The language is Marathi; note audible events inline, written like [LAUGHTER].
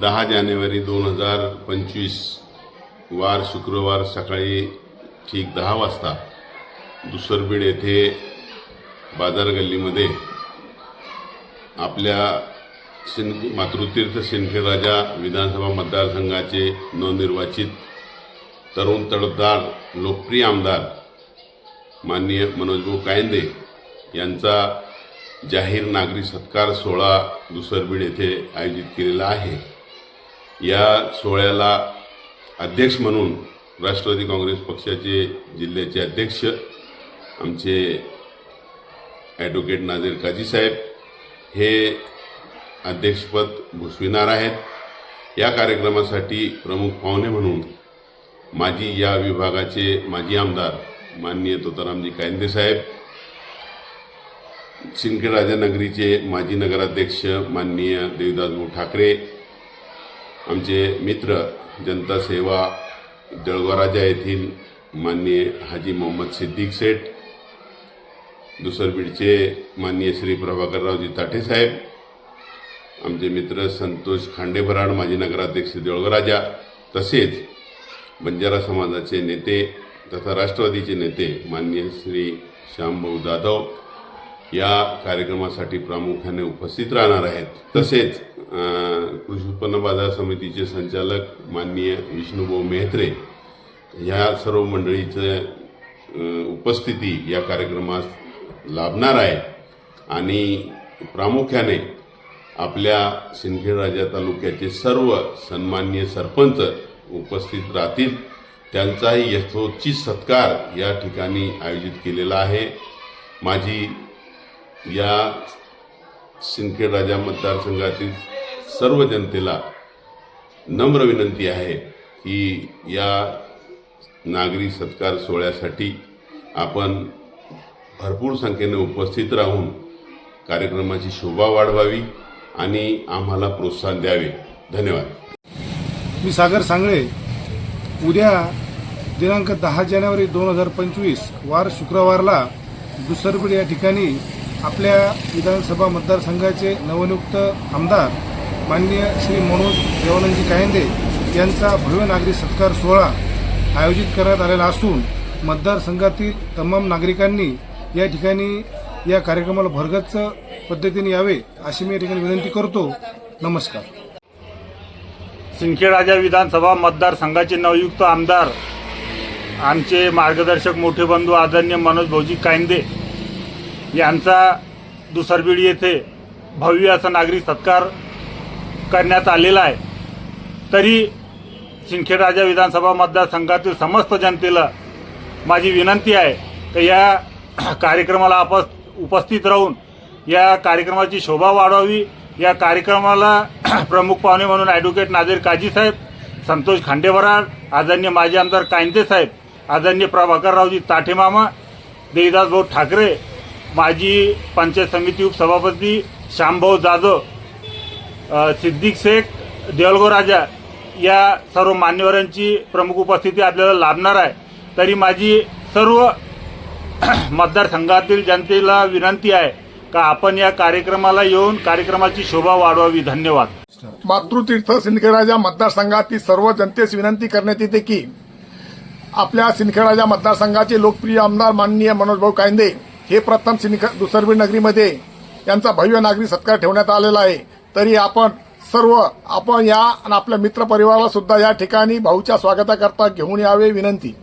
दहा जानेवारी दोन हजार पंचवीस वार शुक्रवार सकाळी ठीक दहा वाजता दुसरबीड येथे बाजार गल्लीमध्ये आपल्या शिन मातृतीर्थ शिंदखेडराजा विधानसभा मतदारसंघाचे नवनिर्वाचित तरुण तडफदार लोकप्रिय आमदार माननीय मनोजभाऊ कायंदे यांचा जाहीर नागरी सत्कार सोहळा दुसरबीड येथे आयोजित केलेला आहे. या सोहळ्याला अध्यक्ष म्हणून राष्ट्रवादी काँग्रेस पक्षाचे जिल्ह्याचे अध्यक्ष आमचे ॲडव्होकेट नाझीर काजी साहेब हे अध्यक्षपद भूषविणार आहेत. या कार्यक्रमासाठी प्रमुख पाहुणे म्हणून माजी या विभागाचे माजी आमदार माननीय तोतारामजी कायंदे साहेब सिंदखेड राजानगरीचे माजी नगराध्यक्ष माननीय देवदासभाऊ ठाकरे आमचे मित्र जनता सेवा जळगाव येथील माननीय हाजी मोहम्मद सिद्दीक शेठ दुसरबीडचे माननीय श्री प्रभाकररावजी ताठेसाहेब आमचे मित्र संतोष खांडेभराड माजी नगराध्यक्ष देवळगराजा तसेच बंजारा समाजाचे नेते तथा राष्ट्रवादीचे नेते माननीय श्री श्यामभाऊ जाधव या कार्यक्रमासाठी प्रामुख्याने उपस्थित राहणार आहेत. तसेच कृषी उत्पन्न बाजार समितीचे संचालक माननीय विष्णुभाऊ मेहत्रे या सर्व मंडळीचं उपस्थिती या कार्यक्रमास लाभणार आहे. आणि प्रामुख्याने आपल्या सिंदखेड राजा तालुक्याचे सर्व सन्माननीय सरपंच उपस्थित राहतील. त्यांचाही यथोचित सत्कार या ठिकाणी आयोजित केलेला आहे. माझी या सिंदखेड राजा मतदारसंघातील सर्व जनतेला नम्र विनंती आहे की या नागरी सत्कार सोहळ्यासाठी आपण भरपूर संख्येने उपस्थित राहून कार्यक्रमाची शोभा वाढवावी आणि आम्हाला प्रोत्साहन द्यावे. धन्यवाद. मी सागर सांगळे. उद्या दिनांक दहा जानेवारी दोन हजार पंचवीस वार शुक्रवारला दुसरबीड या ठिकाणी आपल्या विधानसभा मतदारसंघाचे नवनियुक्त आमदार माननीय श्री मनोज देवानंदजी कायंदे यांचा भव्य नागरी सत्कार सोहळा आयोजित करण्यात आलेला असून मतदारसंघातील तमाम नागरिकांनी या ठिकाणी या कार्यक्रमाला भरगच्च पद्धतीने यावे अशी मी या ठिकाणी विनंती करतो. नमस्कार. सिंदखेडराजा विधानसभा मतदारसंघाचे नवयुक्त आमदार आमचे मार्गदर्शक मोठे बंधू आदरणीय मनोज भाऊजी कायंदे यांचा दुसरबीड येथे भव्य असा नागरिक सत्कार करण्यात आलेला आहे. तरी सिंदखेडराजा विधानसभा मतदारसंघातील समस्त जनतेला माझी विनंती आहे की या [CLEARS THROAT] कार्यक्रमाला आपस उपस्थित राहून या कार्यक्रमाची शोभा वाढवावी या कार्यक्रमाला [CLEARS THROAT] प्रमुख पाहुणे म्हणून ॲडव्होकेट नाझीर काजी साहेब संतोष खांडेवराड आदरणीय माजी आमदार कायंदे साहेब आदरणीय प्रभाकररावजी ताठेमामा देवीदास भाऊ ठाकरे माजी पंचायत समिती उपसभापती श्यामभाऊ जाधव सिद्दीक शेख देवलगो राजा या सर्व मान्यवरांची प्रमुख उपस्थिती आपल्याला लाभणार आहे. तरी माझी सर्व [CLEARS THROAT] मतदारसंघातील जनतेला विनंती आहे का आपण या कार्यक्रमाला येऊन कार्यक्रमाची शोभा वाढवावी. धन्यवाद. मातृतीर्थ सिंदखेडराजा मतदारसंघातील सर्व जनतेस विनंती करण्यात येते की आपल्या सिंदखेडराजा मतदारसंघाचे लोकप्रिय आमदार माननीय मनोजभाऊ कायंदे हे प्रथम सिनिक दुसरबीड नगरीमध्ये यांचा भव्य नागरी सत्कार ठेवण्यात आलेला आहे. तरी आपण सर्व आपण या आणि आपल्या मित्रपरिवाराला सुद्धा या ठिकाणी भाऊच्या स्वागताकरता घेऊन यावे विनंती.